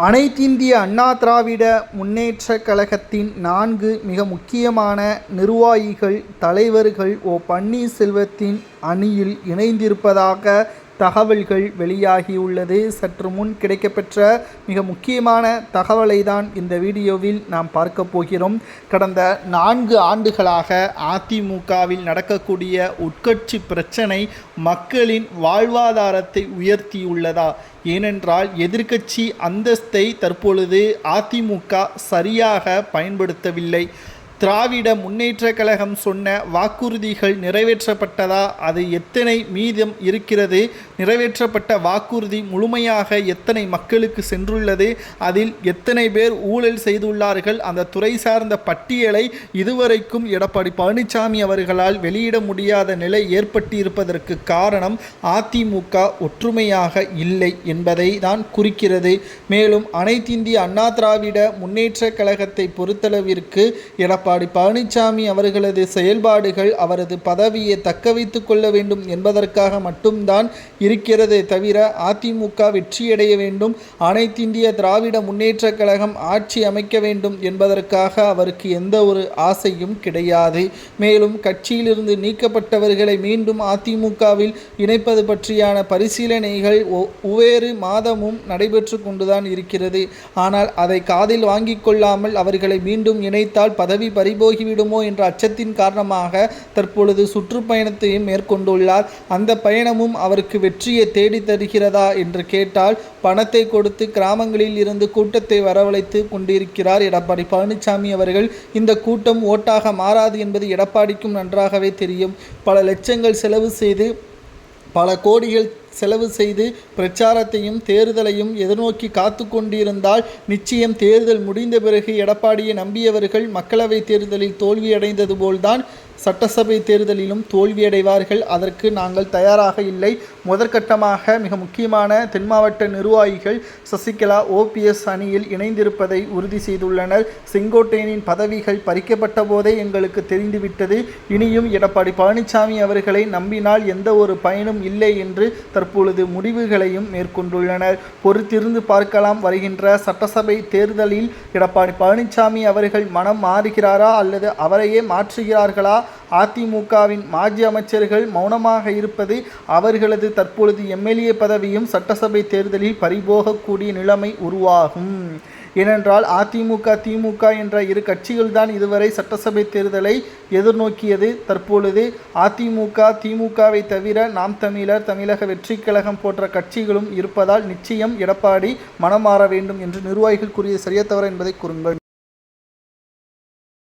அனைத்திந்திய அண்ணா திராவிட முன்னேற்ற கழகத்தின் நான்கு மிக முக்கியமான நிர்வாகிகள் தலைவர்கள் ஓ பன்னீர்செல்வத்தின் அணியில் இணைந்திருப்பதாக தகவல்கள் வெளியாகியுள்ளது. சற்று முன் கிடைக்கப்பெற்ற மிக முக்கியமான தகவலை தான் இந்த வீடியோவில் நாம் பார்க்க போகிறோம். கடந்த நான்கு ஆண்டுகளாக அதிமுகவில் நடக்கக்கூடிய உட்கட்சி பிரச்சனை மக்களின் வாழ்வாதாரத்தை உயர்த்தியுள்ளதா? ஏனென்றால் எதிர்க்கட்சி அந்தஸ்தை தற்பொழுது அதிமுக சரியாக பயன்படுத்தவில்லை. திராவிட முன்னேற்ற கழகம் சொன்ன வாக்குறுதிகள் நிறைவேற்றப்பட்டதா? அது எத்தனை மீதம் இருக்கிறது? நிறைவேற்றப்பட்ட வாக்குறுதி முழுமையாக எத்தனை மக்களுக்கு சென்றுள்ளது? அதில் எத்தனை பேர் ஊழல் செய்துள்ளார்கள்? அந்த துறை சார்ந்த பட்டியலை இதுவரைக்கும் எடப்பாடி பழனிசாமி அவர்களால் வெளியிட முடியாத நிலை ஏற்பட்டிருப்பதற்கு காரணம் அதிமுக ஒற்றுமையாக இல்லை என்பதை தான் குறிக்கிறது. மேலும் அனைத்திந்திய அண்ணா திராவிட முன்னேற்ற கழகத்தை பொறுத்தளவிற்கு எடப்பாடி பழனிசாமி அவர்களது செயல்பாடுகள் அவரது பதவியை தக்கவைத்து கொள்ள வேண்டும் என்பதற்காக மட்டும்தான் இருக்கிறதே தவிர அதிமுக வெற்றியடைய வேண்டும் அனைத்திந்திய திராவிட முன்னேற்றக் கழகம் ஆட்சி அமைக்க வேண்டும் என்பதற்காக அவருக்கு எந்த ஒரு ஆசையும் கிடையாது. மேலும் கட்சியிலிருந்து நீக்கப்பட்டவர்களை மீண்டும் அதிமுகவில் இணைப்பது பற்றியான பரிசீலனைகள் ஒ- ஒவ்வொரு மாதமும் நடைபெற்று கொண்டுதான் இருக்கிறது. ஆனால் அதை காதில் வாங்கிக் கொள்ளாமல் அவர்களை மீண்டும் இணைத்தால் பதவி பறிபோகிவிடுமோ என்ற அச்சத்தின் காரணமாக தற்பொழுது சுற்றுப்பயணத்தையும் மேற்கொண்டுள்ளார். அந்த பயணமும் அவருக்கு வெற்றியை தேடி தருகிறதா என்று கேட்டால் பணத்தை கொடுத்து கிராமங்களில் இருந்து கூட்டத்தை வரவழைத்து கொண்டிருக்கிறார் எடப்பாடி பழனிசாமி அவர்கள். இந்த கூட்டம் ஓட்டாக மாறாது என்பது எடப்பாடிக்கும் நன்றாகவே தெரியும். பல லட்சங்கள் செலவு செய்து பல கோடிகள் செலவு செய்து பிரச்சாரத்தையும் தேர்தலையும் எதிர்நோக்கி காத்து கொண்டிருந்தால் நிச்சயம் தேர்தல் முடிந்த பிறகு எடப்பாடியை நம்பியவர்கள் மக்களவைத் தேர்தலில் தோல்வியடைந்தது போல்தான் சட்டசபை தேர்தலிலும் தோல்வியடைவார்கள். அதற்கு நாங்கள் தயாராக இல்லை. முதற்கட்டமாக மிக முக்கியமான தென் மாவட்ட நிர்வாகிகள் சசிகலா ஓபிஎஸ் அணியில் இணைந்திருப்பதை உறுதி செய்துள்ளனர். செங்கோட்டையனின் பதவிகள் பறிக்கப்பட்ட போதே எங்களுக்கு தெரிந்துவிட்டது. இனியும் எடப்பாடி பழனிசாமி அவர்களை நம்பினால் எந்த ஒரு பயனும் இல்லை என்று தற்பொழுது முடிவுகளையும் மேற்கொண்டுள்ளனர். பொறுத்திருந்து பார்க்கலாம். வருகின்ற சட்டசபை தேர்தலில் எடப்பாடி பழனிசாமி அவர்கள் மனம் மாறுகிறாரா அல்லது அவரையே மாற்றுகிறார்களா? அதிமுகவின் மாஜி அமைச்சர்கள் மௌனமாக இருப்பது அவர்களது தற்பொழுது எம்எல்ஏ பதவியும் சட்டசபை தேர்தலில் பறிபோகக்கூடிய நிலைமை உருவாகும். ஏனென்றால் அதிமுக திமுக என்ற இரு கட்சிகள்தான் இதுவரை சட்டசபை தேர்தலை எதிர்நோக்கியது. தற்பொழுது அதிமுக திமுகவை தவிர நாம் தமிழர் தமிழக வெற்றிக் கழகம் போன்ற கட்சிகளும் இருப்பதால் நிச்சயம் எடப்பாடி மனம் மாற வேண்டும் என்று நிர்வாகிகள் கூறிய சரியத்தவர் தவறா என்பதை கூறுங்கள்.